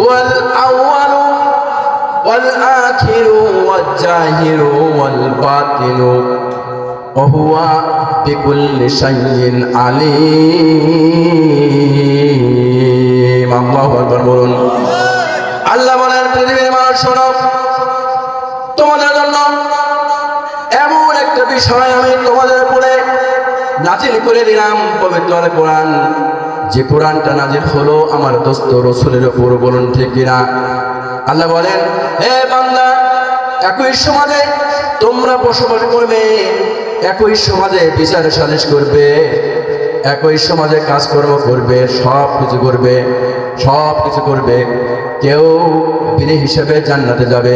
هو الأول والآخر والجاهر والباطن وهو بكل شيء عليم الله أكبر বলুন আল্লাহ বলেন পৃথিবীর মানুষ শোনো তোমাদের জন্য এমন একটা বিষয় আমি তোমাদের উপরে নাজিল করে দিলাম পবিত্র আল কোরআন যে কোরআনটা নাজিল হলো আমার দোস্ত রসুলের উপর বলুন ঠিক কিনা? আল্লাহ বলেন, হে বান্দা, একই সমাজে তোমরা বসবাস করবে, একই সমাজে বিচার সালিশ করবে, একই সমাজে কাজকর্ম করবে সব কিছু করবে সব কিছু করবে। কেউ বিনে হিসাবে জান্নাতে যাবে,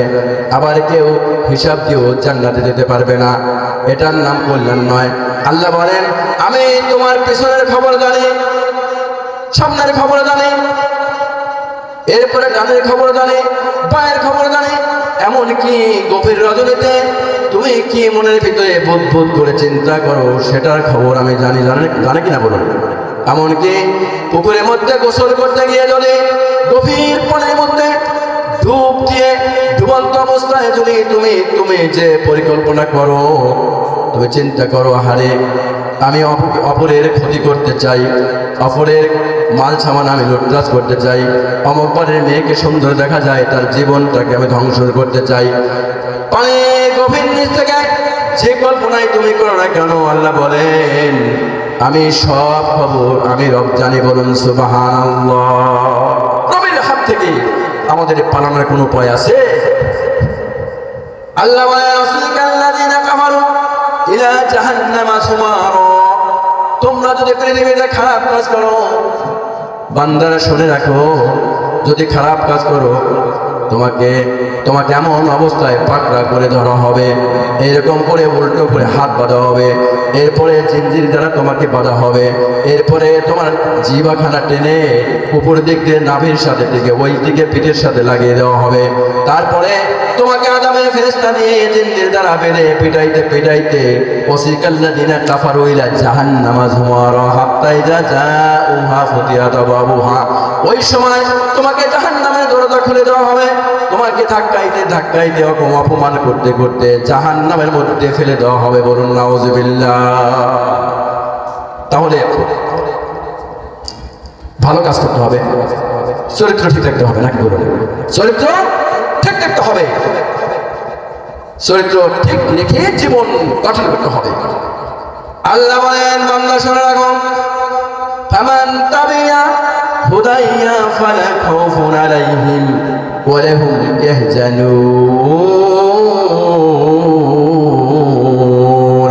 আবার কেউ হিসাব দিয়েও জান্নাতে যেতে পারবে না। এটার নাম কল্যাণ নয়। আল্লাহ বলেন, আমি তোমার পেছনের খবর জানি সামনের খবর জানে, এরপরে ডানের খবর জানে পায়ের খবর জানি। এমনকি গভীর রজনীতে তুমি কি মনের ভিতরে বোধ বোধ করে চিন্তা করো, সেটার খবর আমি জানি। জানে জানে কিনা বলুন? এমনকি পুকুরের মধ্যে গোসল করতে গিয়ে যদি গভীর পানির মধ্যে ডুব দিয়ে ডুবন্ত অবস্থায় যদি তুমি তুমি যে পরিকল্পনা করো, তুমি চিন্তা করো হারে আমি অপ- অপরের ক্ষতি করতে চাই, অপরের মাল সামান আমি লুটরাজ করতে চাই, অমকবারের মেয়েকে সুন্দর দেখা যায়, তার জীবনটাকে আমি ধ্বংস করতে চাই। যে কল্পনায় তুমি করো না কেন, আল্লাহ বলেন, আমি সব খবর, আমি রব জানি বলুন সুবাহান হাত থেকে আমাদের পালানোর কোনো উপায় আছে? আল্লাহ বলে রাসূলকে আল্লাযীনা কাফারু ইলা জাহান্নামা সুমারা পৃথিবীতে খারাপ কাজ করো। বান্দারা শুনে রাখো যদি খারাপ কাজ করো তোমাকে তোমাকে এমন অবস্থায় পাকড়া করে ধরা হবে। এরকম করে উল্টো করে হাত বাঁধা হবে। এরপরে জিঞ্জির দ্বারা তোমাকে বাঁধা হবে। এরপরে তোমার জিবাখানা টেনে উপর দিক দিয়ে নাভির সাথে দিকে ওই দিকে পিঠের সাথে লাগিয়ে দেওয়া হবে। তারপরে তোমাকে আদামের ফেরেস্তা নিয়ে জিন্দির দ্বারা বেড়ে পিটাইতে পিটাইতে, ওসিকাল্লা দিনা কাফার ওইলা জাহান নামাজ হুমার হাত্তাই যা যা উহা ফতিয়া বাবুহা। ওই সময় তোমাকে জাহান নামের দরজা খুলে দেওয়া হবে। তোমাকে ধাক্কাইতে ধাক্কাইতে অপমান করতে করতে জাহান নামের মধ্যে ফেলে দেওয়া হবে বলুন, নাউজুবিল্লাহ। তাহলে ভালো কাজ করতে হবে। চরিত্র ঠিক থাকতে হবে নাকি বলুন? চরিত্র ঠিক থাকতে হবে। চরিত্র ঠিক রেখে জীবন গঠন করতে হবে। আল্লাহ বলেন, বান্দা, শুনে রাখো। ফামান তাবিয়া হুদাইয়া ফালা খাউফুন আলাইহিম। লাহুম ইয়াহজানুন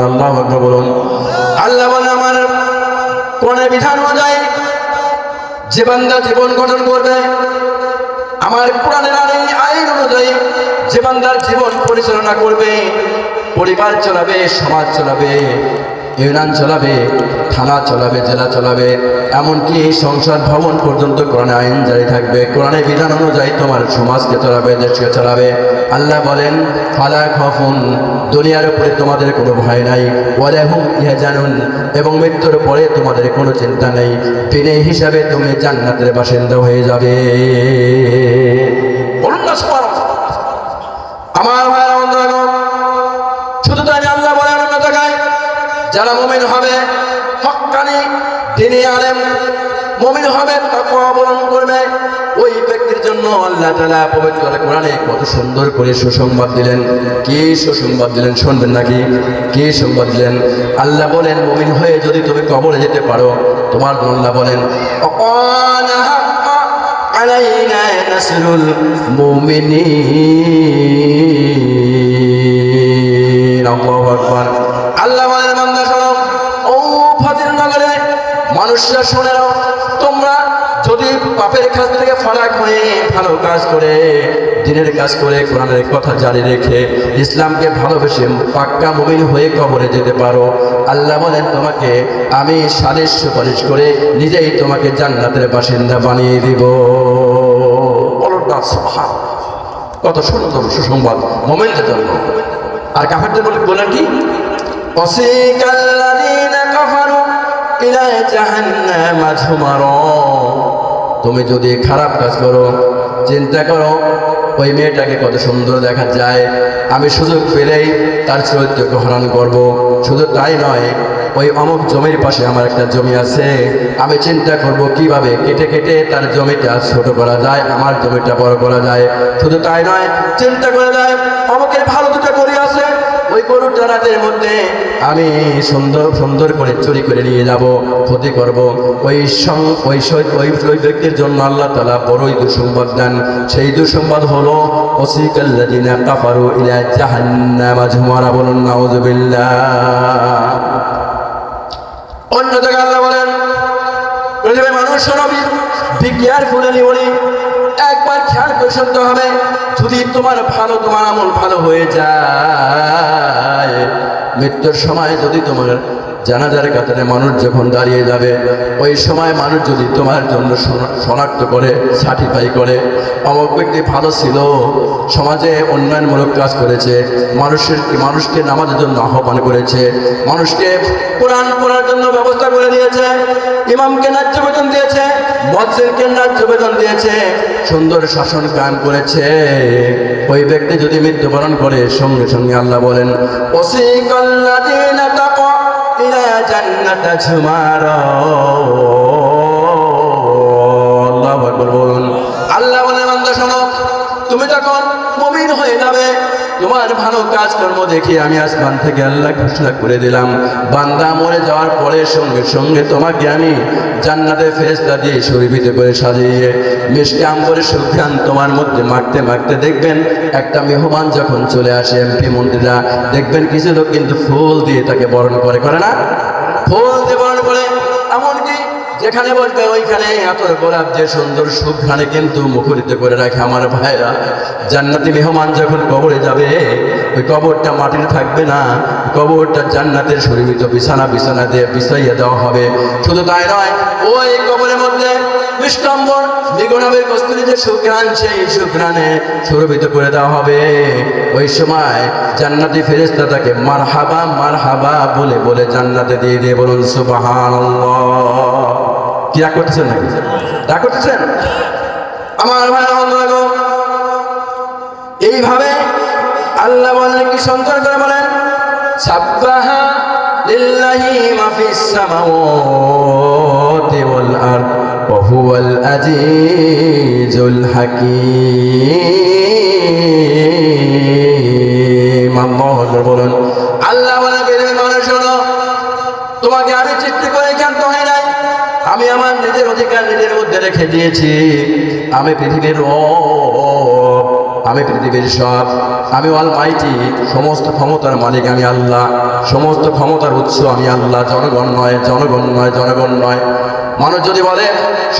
আল্লাহু আকবার বলুন। আল্লাহ বলেন আমার কোরআনের বিধান অনুযায়ী যে বান্দা জীবন গঠন করবে, আমার কোরআনের আইন অনুযায়ী যে বান্দার জীবন পরিচালনা করবে, পরিবার চালাবে, সমাজ চালাবে। ইউনিয়ন চালাবে, থানা চালাবে, জেলা চালাবে, এমনকি সংসার ভবন পর্যন্ত কোরআনে আইন জারি থাকবে। কোরআনের বিধান অনুযায়ী তোমার সমাজকে চালাবে, দেশকে চালাবে। আল্লাহ বলেন, ফালা খফুন, দুনিয়ার উপরে তোমাদের কোনো ভয় নাই। ওয়ালাহুম ইহা জানুন এবং মৃত্যুর পরে তোমাদের কোনো চিন্তা নেই। তিনি হিসাবে তুমি জান্নাতের বাসিন্দা হয়ে যাবে। যারা মুমিন হবে হক্কানি তিনি আলেম, মুমিন হবে তাকওয়া অবলম্বন করবে। ওই ব্যক্তির জন্য আল্লাহ তাআলা পবিত্র কোরআনে কত সুন্দর করে সুসংবাদ দিলেন। কি সুসংবাদ দিলেন শুনবেন নাকি? কি সংবাদ দিলেন? আল্লাহ বলেন, মমিন হয়ে যদি তুমি কবরে যেতে পারো, তোমার আল্লাহ বলেন আলাইনা নাসরুল মুমিনিন। মানুষরা শুনে নাও, তোমরা যদি পাপের কাজ থেকে ফারাক হয়ে ভালো কাজ করে, দিনের কাজ করে, কোরআনের কথা জারি রেখে ইসলামকে ভালোবেসে পাক্কা মুমিন হয়ে কবরে যেতে পারো। আল্লাহ বলেন, তোমাকে আমি সালিশ সুপারিশ করে নিজেই তোমাকে জান্নাতের বাসিন্দা বানিয়ে দিব। কত সুন্দর সুসংবাদ মোমেন্টের জন্য। আর কাফেরদের বলে বলেন কি? অসিকাল্লাযীনা কাফারু তুমি যদি খারাপ কাজ করো, চিন্তা করো, ওই মেয়েটাকে কত সুন্দর দেখা যায়। আমি সুযোগ পেলেই তার চরিত্রকে হরণ করব। শুধু তাই নয়, ওই অমুক জমির পাশে আমার একটা জমি আছে। আমি চিন্তা করব কীভাবে কেটে কেটে তার জমিটা ছোট করা যায়, আমার জমিটা বড় করা যায়। শুধু তাই নয়, চিন্তা করা যায়, অমুকের ভালো ওই গরুটা মধ্যে আমি সুন্দর সুন্দর করে চুরি করে নিয়ে যাব, ক্ষতি করব। ওই সং- ওই ওই ওই ব্যক্তির জন্য আল্লাহ তালা বড়ই দুঃসংবাদ দেন। সেই দুঃসংবাদ হলো ওসিকাল্লাদিনা কাফারু ইলা জাহান্নামা ঝুমারা বলুন অন্য জায়গায় আল্লাহ বলেন মানুষ নবী বিজ্ঞান ফুলেনি বলি। একবার খেয়াল করে হবে, যদি তোমার ভালো, তোমার আমল ভালো হয়ে যায়, মৃত্যুর সময় যদি তোমার জানাজার কাতারে মানুষ যখন দাঁড়িয়ে যাবে, ওই সময় মানুষ যদি তোমার জন্য শনাক্ত করে সার্টিফাই করে, অমুক ব্যক্তি ভালো ছিল, সমাজে উন্নয়নমূলক কাজ করেছে, মানুষের, মানুষকে নামাজের জন্য আহ্বান করেছে, মানুষকে কোরআন পড়ার জন্য ব্যবস্থা করে দিয়েছে, ইমামকে ন্যায্য বেতন দিয়েছে মৎস্যকে ন্যায্য বেতন দিয়েছে, সুন্দর শাসন কায়েম করেছে। ওই ব্যক্তি যদি মৃত্যুবরণ করে, সঙ্গে সঙ্গে আল্লাহ বলেন ইলা জান্নাতা ঝুমার। আল্লাহ বলুন। আল্লাহ বলে বান্দা শোনো তুমি যখন মুমিন হয়ে যাবে তোমার ভালো কাজকর্ম দেখে আমি আসমান থেকে আল্লাহ ঘোষণা করে দিলাম। বান্দা মরে যাওয়ার পরে সঙ্গে সঙ্গে তোমাকে আমি জান্নাতে ফেরেস্তা দিয়ে শরীফিতে করে সাজিয়ে মিষ্টি আম্বরে সুখ্যান তোমার মধ্যে মারতে মারতে দেখবেন, একটা মেহমান যখন চলে আসে এমপি মন্ত্রীরা, দেখবেন কিছু লোক কিন্তু ফুল দিয়ে তাকে বরণ করে করে না? ফুল দিয়ে করে যেখানে বলবে ওইখানে আতর গোলাপ যে সুন্দর সুঘ্রাণে কিন্তু মুখরিত করে রাখে আমার ভাইরা। জান্নাতি মেহমান যখন কবরে যাবে, ওই কবরটা মাটির থাকবে না, কবরটা জান্নাতের শরীরিত বিছানা বিছানা দিয়ে বিছাইয়ে দেওয়া হবে। শুধু তাই নয়, ওই কবরের মধ্যে বিষ্টম্বর দ্বিগুণাবের কস্তুরি যে সুঘ্রাণ, সেই সুঘ্রাণে সুরভিত করে দেওয়া হবে। ওই সময় জান্নাতি ফেরেস্তা তাকে মারহাবা মারহাবা বলে বলে জান্নাতে দিয়ে দিয়ে বলুন, সুবহানাল্লাহ। কি রাগ করতেছেন নাকি? রাগ করতেছেন? আমার ভাই বন্ধুরা এইভাবে আল্লাহ বলেন কি সন্তান করে বলেন? সাব্বাহা লিল্লাহি মা ফিস সামাওয়াতি ওয়াল আরদ, ওয়া হুয়াল নিজের রেখে দিয়েছি। আমি পৃথিবীর আমি পৃথিবীর সব আমি অল মাইটি সমস্ত ক্ষমতার মালিক আমি আল্লাহ, সমস্ত ক্ষমতার উৎস আমি আল্লাহ, জনগণ নয় জনগণ নয় জনগণ নয়। মানুষ যদি বলে,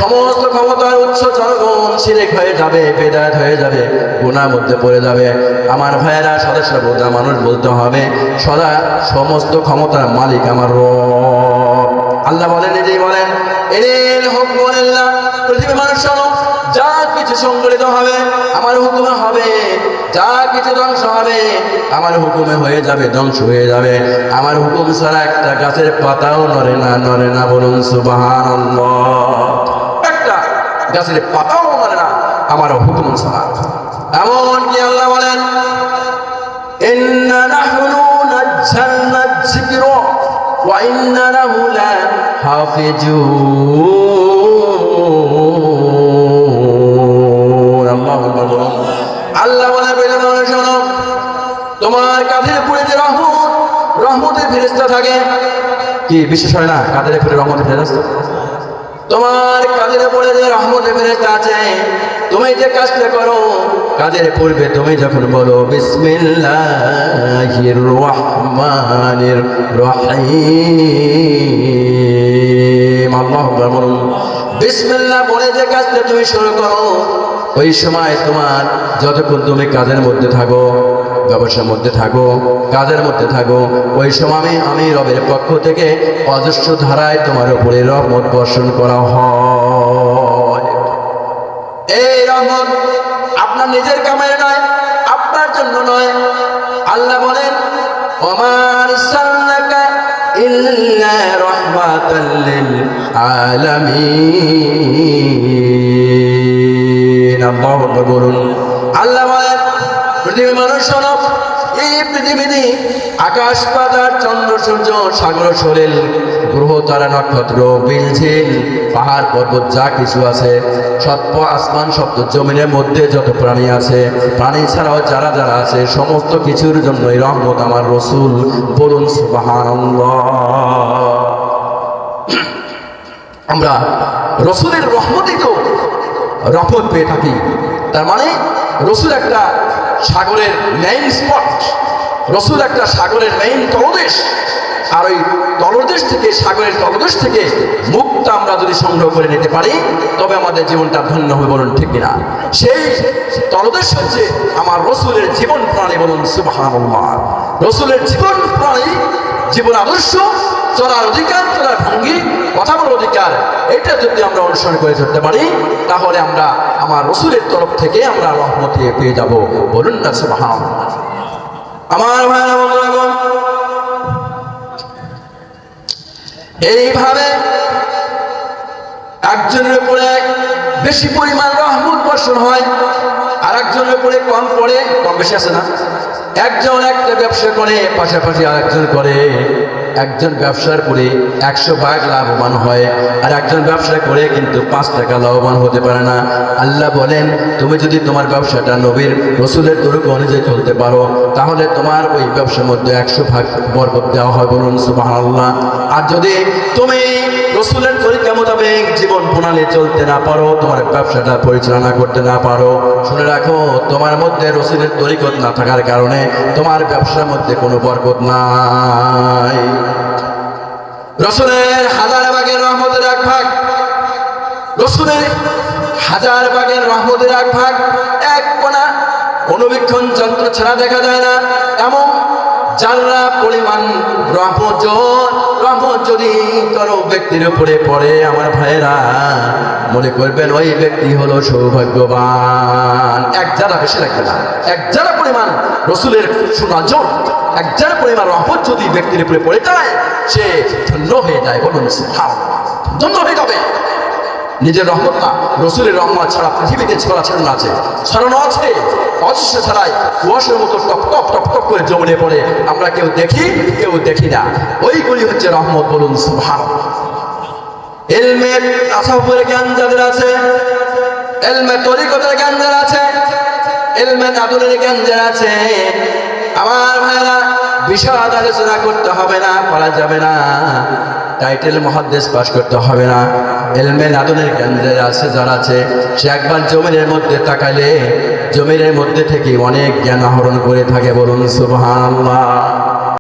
সমস্ত ক্ষমতার উৎস জনগণ সিরেক হয়ে যাবে, বেদায়ত হয়ে যাবে গুণার মধ্যে পড়ে যাবে। আমার ভাইয়েরা, সদস্য, বোঝা মানুষ বলতে হবে, সদা সমস্ত ক্ষমতার মালিক আমার রব। আল্লাহ বলেন, নিজেই বলেন এনিল হুকমুল্লাহ। পৃথিবীর মানুষ যা কিছু সংগঠিত হবে, আমার হুকুমে হবে। যা কিছু ধ্বংস হবে, আমার হুকুমে হয়ে যাবে, ধ্বংস হয়ে যাবে। আমার হুকুম ছাড়া একটা গাছের পাতাও নড়ে না নড়ে না বলুন সুবাহান একটা গাছের পাতাও নড়ে না, আমার হুকুম ছাড়া। এমন কি আল্লাহ বলেন? ইন্না নাহনু নাজ্জালনা ফেরেস্তা থাকে। কি বিশেষ হয় না? কাদের উপরে রহমতের ফেরেস্তা তোমার কাঁধের উপরে যে রহমতের ফেরেস্তা আছে, তুমি যে কাজটা করো কাজের পূর্বে তুমি যখন বলো, বিসমিল্লাহির রহমানির রহিম আল্লাহু আকবার বলুন। বিসমিল্লাহ বলে যে কাজটা তুমি শুরু করো, ওই সময় তোমার যতক্ষণ তুমি কাজের মধ্যে থাকো ব্যবসার মধ্যে থাকো, কাজের মধ্যে থাকো। ওই সময় আমি রবের পক্ষ থেকে অজস্র ধারায় তোমার উপরে রহমত বর্ষণ করা হয়। এই রহমত আপনার নিজের কামের নয়, আপনার জন্য নয়। আল্লাহ বলেন ওমার সাল্লাকা ইল্লা রাহমাতাল লিল বলেন। পৃথিবী মানুষ এই পৃথিবীতে আকাশ পাতার চন্দ্র, সূর্য, সাগর সরেল গ্রহ, তারা, নক্ষত্র বিলঝিল পাহাড়, পর্বত, যা কিছু আছে সত্য আসমান, সপ্ত জমিনের মধ্যে যত প্রাণী আছে, প্রাণী ছাড়াও যারা যারা আছে, সমস্ত কিছুর জন্যই রহমত আমার রসুল বলুন, সুবহানাল্লাহ। আমরা রসুলের রহমতই তো রহমত পেয়ে থাকি। তার মানে রসুল একটা সাগরের মেইন স্পট রসুল একটা সাগরের মেইন তলদেশ। আর ওই তলদেশ থেকে, সাগরের তলদেশ থেকে মুক্তা আমরা যদি সংগ্রহ করে নিতে পারি, তবে আমাদের জীবনটা ধন্য হবে বলুন ঠিক কিনা? সেই তলদেশ হচ্ছে আমার রসুলের জীবন প্রাণী বলুন সুবাহ রসুলের জীবন প্রাণী জীবন আদর্শ, চলার অধিকার, চলার ভঙ্গি কথা বলার অধিকার এটা যদি আমরা অনুসরণ করে চলতে পারি, তাহলে আমরা আমার রসুলের তরফ থেকে আমরা রহমতে পেয়ে যাব। বলুন না সুবহান আমার এইভাবে একজনের উপরে বেশি পরিমাণ রহমত বর্ষণ হয়। আর একজনের উপরে কম পড়ে, কম বেশি আছে না? একজন একটা ব্যবসা করে, পাশাপাশি আরেকজন করে। একজন ব্যবসার করে একশো ভাগ লাভবান হয়, আর একজন ব্যবসা করে কিন্তু পাঁচ টাকা লাভবান হতে পারে না। আল্লাহ বলেন, তুমি যদি তোমার ব্যবসাটা নবীর রসুলের তরুক অনুযায়ী চলতে পারো, তাহলে তোমার ওই ব্যবসার মধ্যে একশো ভাগ বরকত দেওয়া হয় বলুন সুবাহ আর যদি তুমি রসুলের তরিকা প্রণালী চলতে না পারো, তোমার ব্যবসাটা পরিচালনা করতে না পারো। শুনে রাখো, তোমার মধ্যে রসিদের তরিকত না থাকার কারণে তোমার ব্যবসার মধ্যে কোনো বরকত নাই। রসুলের হাজার ভাগের রহমতের এক ভাগ, রসুলের হাজার ভাগের রহমতের এক ভাগ, এক কোনা অনুবীক্ষণ যন্ত্র ছাড়া দেখা যায় না। এমন যারা পরিমাণ যদি কোনো ব্যক্তির উপরে পড়ে, আমার ভাইয়েরা, মনে করবেন ওই ব্যক্তি হলো সৌভাগ্যবান এক যারা বেশি লাগবে না, এক যারা পরিমাণ রসুলের সুনাজন, এক যারা পরিমাণ রহমত যদি ব্যক্তির উপরে পড়ে যায়, সে ধন্য হয়ে যায় বলুন। ধন্য হয়ে যাবে নিজের রহমত না, রসুলের রহমত ছাড়া পৃথিবীতে ছড়া ছড়ানো আছে ছড়ানো আছে। অদৃশ্য ছাড়াই কুয়াশার মতো টপ টপ টপ টপ করে জমলে পড়ে আমরা কেউ দেখি কেউ দেখি না। ওইগুলি হচ্ছে রহমত বলুন সুভান এলমের আসাফের জ্ঞান যাদের আছে, এলমে তরিকতের জ্ঞান যারা আছে, এলমে আদুলের জ্ঞান যারা আছে, আমার ভাইরা বিশাল আলোচনা করতে হবে না করা যাবে না। টাইটেল মহাদেশ পাশ করতে হবে না। এলমে নাদনের কেন্দ্রে আছে, যারা আছে। সে একবার জমিনের মধ্যে তাকালে জমিনের মধ্যে থেকে অনেক জ্ঞান আহরণ করে থাকে বলুন, সুবহানাল্লাহ।